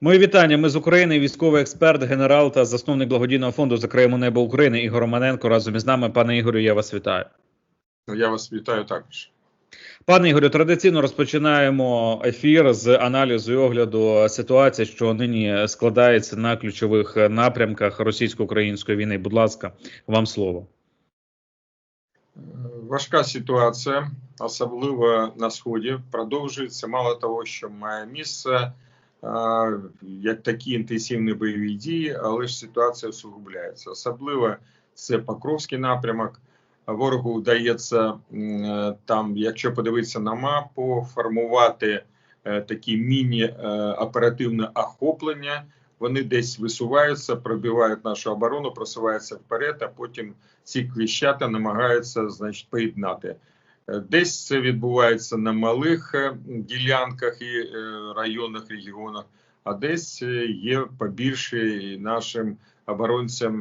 Мої вітання. Ми з України. Військовий експерт, генерал та засновник благодійного фонду «Закриємо небо України Ігор Романенко. Разом із нами, пане Ігорю, я вас вітаю. Я вас вітаю також. Пане Ігорю, традиційно розпочинаємо ефір з аналізу і огляду ситуації, що нині складається на ключових напрямках російсько-української війни. Будь ласка, вам слово. Важка ситуація, особливо на сході, продовжується. Мало того, що має місце як такі інтенсивні бойові дії, але ж ситуація усугубляється. Особливо це Покровський напрямок. Ворогу вдається там, якщо подивитися на мапу, формувати е, такі міні-оперативне е, охоплення. Вони десь висуваються, пробивають нашу оборону, просуваються вперед, а потім ці кліщата намагаються значить, поєднати. Е, десь це відбувається на малих ділянках і районах, регіонах, а десь є побільше, і нашим оборонцям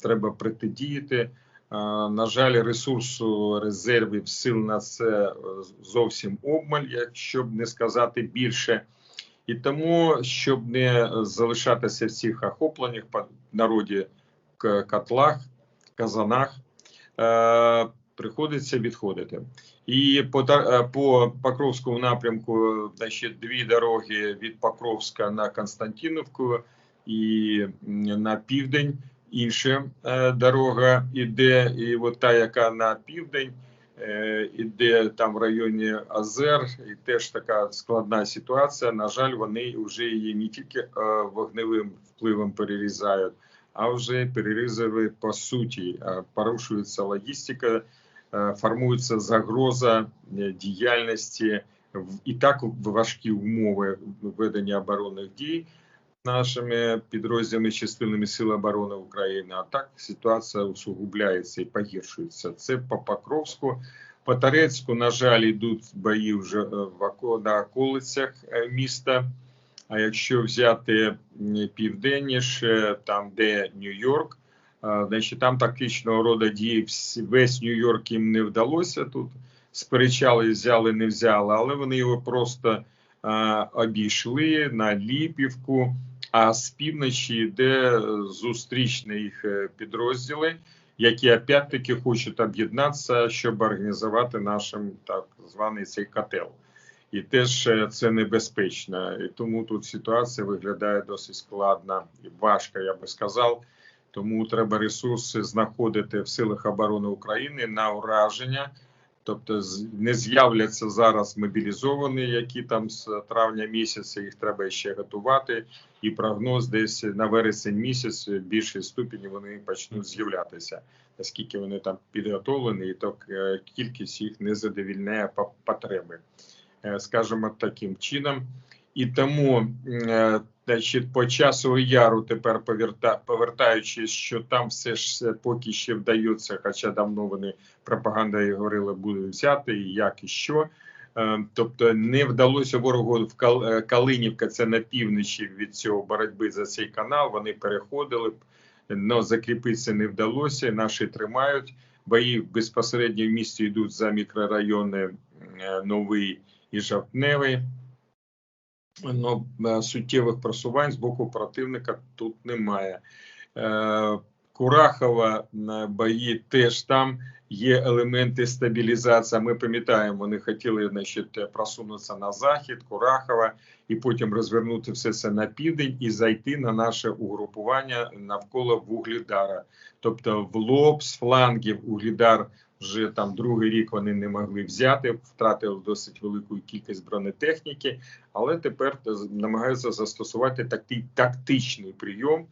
треба протидіяти. На жаль, ресурсу резервів сил на це е, зовсім обмаль, якщо не сказати більше. І тому, щоб не залишатися в цих охопленнях народі котлах, казанах, е, приходиться відходити. І по е, по Покровському напрямку значить, дві дороги від Покровська на Константиновку і на південь інша е, дорога іде, і от та, яка на південь, е, іде там в районі Азер, і теж така складна ситуація. На жаль, вони вже її не тільки вогневим впливом перерізають, а вже перерізали по суті. Порушується логістика, формується загроза діяльності і так важкі умови ведення оборонних дій нашими підрозділами частинами Сил оборони України. А так ситуація усугубляється і погіршується. Це по Покровську. По Тарецьку, на жаль, йдуть бої вже е, на околицях е, міста. А якщо взяти південніше, там де Нью-Йорк, е, значить там тактичного роду дії весь Нью-Йорк їм не вдалося. Тут сперечали, взяли, не взяли, але вони його просто обійшли на Ліпівку а з півночі йде зустрічні їх е, підрозділи, які опять-таки хочуть об'єднатися, щоб організувати нашим так званий цей котел. І теж е, це небезпечно. І тому тут ситуація виглядає досить складна і важка, я би сказав. Тому треба ресурси знаходити в силах оборони України на ураження тобто не з'являться зараз мобілізовані, які там з травня місяця їх треба ще готувати, і прогноз десь на вересень місяць в більшій ступені вони почнуть з'являтися. Наскільки вони там підготовлені, і то е, кількість їх не задовільняє потреби, е, скажімо таким чином. І тому е, значить, по часу яру тепер поверта, повертаючись, що там все ж поки ще вдається, хоча давно вони пропагандою говорили, буде взяти і як і що. Е, тобто не вдалося ворогу в е, Калинівка, це на півночі від цього боротьби за цей канал. Вони переходили, але закріпитися не вдалося. Наші тримають бої безпосередньо в місті йдуть за мікрорайони новий і жовтневий но е, суттєвих просувань з боку противника тут немає. Е, Курахова е, бої теж там є елементи стабілізації. Ми пам'ятаємо, вони хотіли значить, просунутися на захід, Курахова, і потім розвернути все це на південь і зайти на наше угрупування навколо Вуглідара. Тобто, в лоб з флангів Углідар вже там другий рік вони не могли взяти, втратили досить велику кількість бронетехніки, але тепер намагаються застосувати такий тактичний прийом.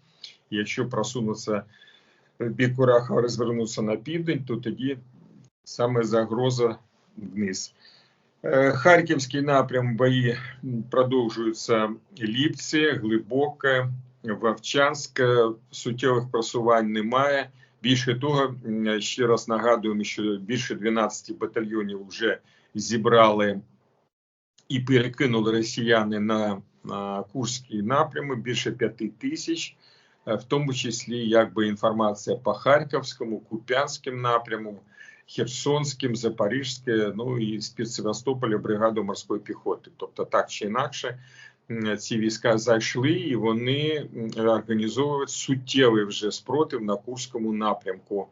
Якщо просунуться бік Кураха, розвернутися на південь, то тоді саме загроза вниз. Е, Харківський напрям бої продовжуються Ліпці, Глибоке, Вовчанськ. Суттєвих просувань немає. Більше того, ще раз нагадуємо, що більше 12 батальйонів вже зібрали і перекинули росіяни на, на Курський напрямок, більше 5 тисяч, е, в тому числі якби інформація по Харківському, Куп'янським напряму, Херсонським, Запорізьке, ну і з під Севастополя бригаду морської піхоти. Тобто, так чи інакше, ці війська зайшли, і вони організовують суттєвий вже спротив на Курському напрямку.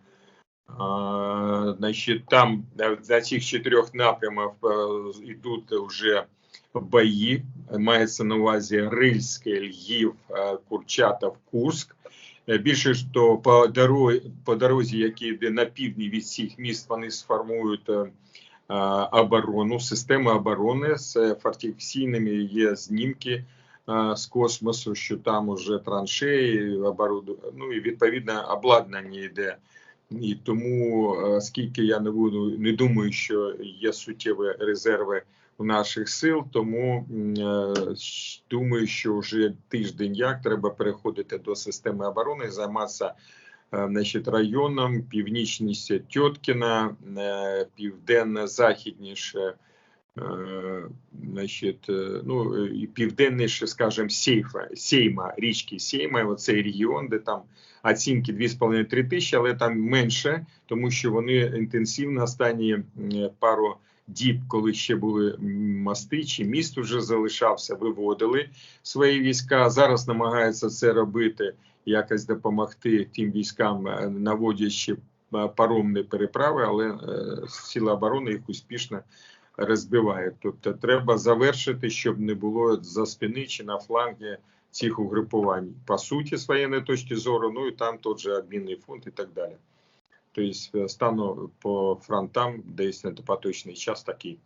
А, значить, там е, на цих чотирьох напрямах е, йдуть вже бої. Мається на увазі Рильське, Львів, е, Курчатов, Курськ. Е, Більше ж то по дорозі, по дорозі, які йде на півдні від цих міст, вони сформують е, е, оборону, систему оборони з фортифікаційними є знімки е, з космосу, що там уже траншеї, обороду, ну і відповідне обладнання йде. І тому, е, скільки я не буду, не думаю, що є суттєві резерви у наших сил, тому е, думаю, що вже тиждень як треба переходити до системи оборони, займатися е, значить, районом, північніше Тьоткіна, е, південно-західніше, е, значить, е, ну, південніше, скажімо, Сейфа, Сейма, річки Сейма, оцей регіон, де там оцінки 2,5-3 тисячі, але там менше, тому що вони інтенсивно останні пару діб, коли ще були мости, чи міст вже залишався, виводили свої війська. Зараз намагаються це робити, якось допомогти тим військам, е, наводячи е, паромні переправи, але е, сили оборони їх успішно розбивають. Тобто треба завершити, щоб не було за спини чи на флангі цих угрупувань. По суті, з воєнної точки зору, ну і там тот же обмінний фонд і так далі. Тобто стану по фронтам десь на поточний час такий.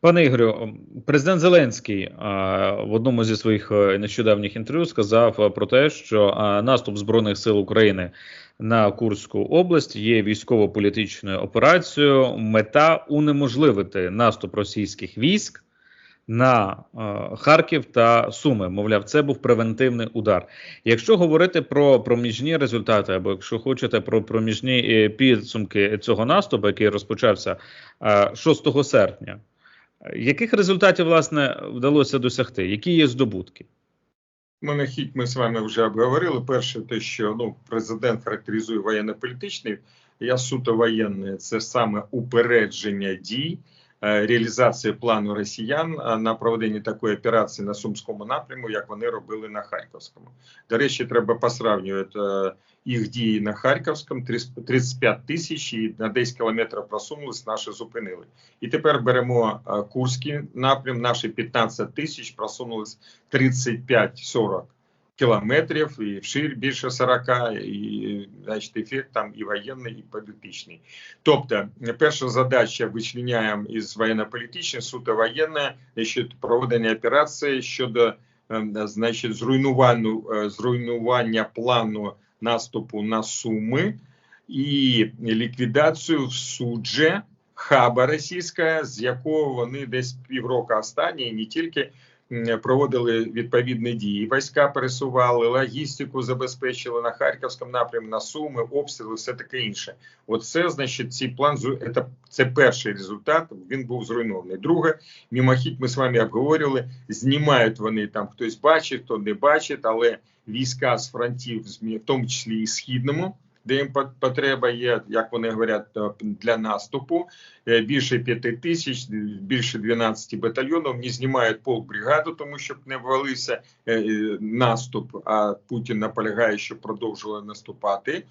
Пане Ігорю, президент Зеленський в одному зі своїх е, нещодавніх інтерв'ю сказав е, про те, що наступ збройних сил України на Курську область є військово-політичною операцією. Мета унеможливити наступ російських військ на е, Харків та Суми. Мовляв, це був превентивний удар. Якщо говорити про проміжні результати, або якщо хочете про проміжні е, підсумки цього наступу, який розпочався е, 6 серпня. Яких результатів власне вдалося досягти? Які є здобутки? Мене хіть ми з вами вже обговорили. Перше, те, що ну президент характеризує воєнно-політичний, я суто воєнний, це саме упередження дій, е, реалізація плану росіян е, на проведення такої операції на сумському напряму, як вони робили на Харківському. До речі, треба посравнювати е, їх дії на Харківському 35 тисяч і на 10 кілометрів просунулись, наші зупинили. І тепер беремо Курський напрям, наші 15 тисяч просунулись 35-40 кілометрів і вширь більше 40, і значить, ефект там і воєнний, і політичний. Тобто, перша задача вичленяємо із воєнно-політичної, суто воєнна, значить, проведення операції щодо значить, зруйнування, е, зруйнування плану наступу на Суми і ліквідацію в судже хаба російська, з якого вони десь півроку останні, не тільки проводили відповідні дії. Війська пересували, логістику забезпечили на Харківському напрямку, на Суми, обстріли, все таке інше. Оце, значить, цей план це, це перший результат. Він був зруйнований. Друге, мимохідь ми з вами обговорювали. Знімають вони там хтось бачить, хто не бачить, але війська з фронтів, в тому числі і східному. Де їм потреба є, як вони говорять, для наступу е, більше п'яти тисяч, більше 12 батальйонів не знімають полбригаду, тому щоб не ввалився е, е, наступ. А Путін наполягає, щоб продовжували наступати.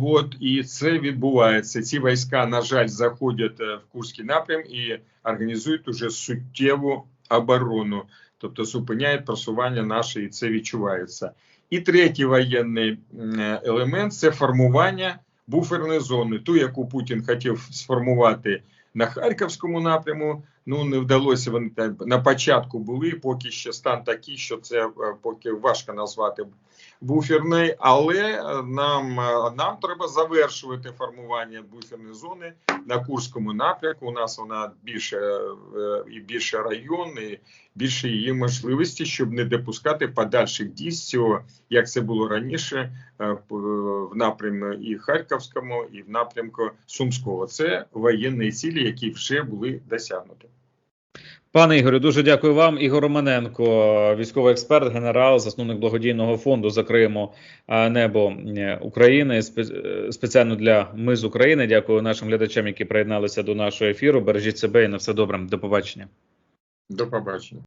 От і це відбувається. Ці війська, на жаль, заходять в Курський напрям і організують уже суттєву оборону, тобто зупиняють просування наше, і це відчувається. І третій воєнний елемент це формування буферної зони, ту, яку Путін хотів сформувати на Харківському напряму. Ну не вдалося. Вони там на початку були. Поки ще стан такий, що це е, поки важко назвати буферний, але е, нам, е, нам треба завершувати формування буферної зони на Курському напрямку. У нас вона більше е, і більше район, і більше її можливості, щоб не допускати подальших дій з цього, як це було раніше, в напрямку і Харківському, і в напрямку Сумського. Це воєнні цілі, які вже були досягнуті. Пане Ігорю, дуже дякую вам. Ігор Романенко, військовий експерт, генерал, засновник благодійного фонду Закриємо е, небо України. е, Спеціально для ми з України. Дякую нашим глядачам, які приєдналися до нашого ефіру. Бережіть себе і на все добре. До побачення. До побачення.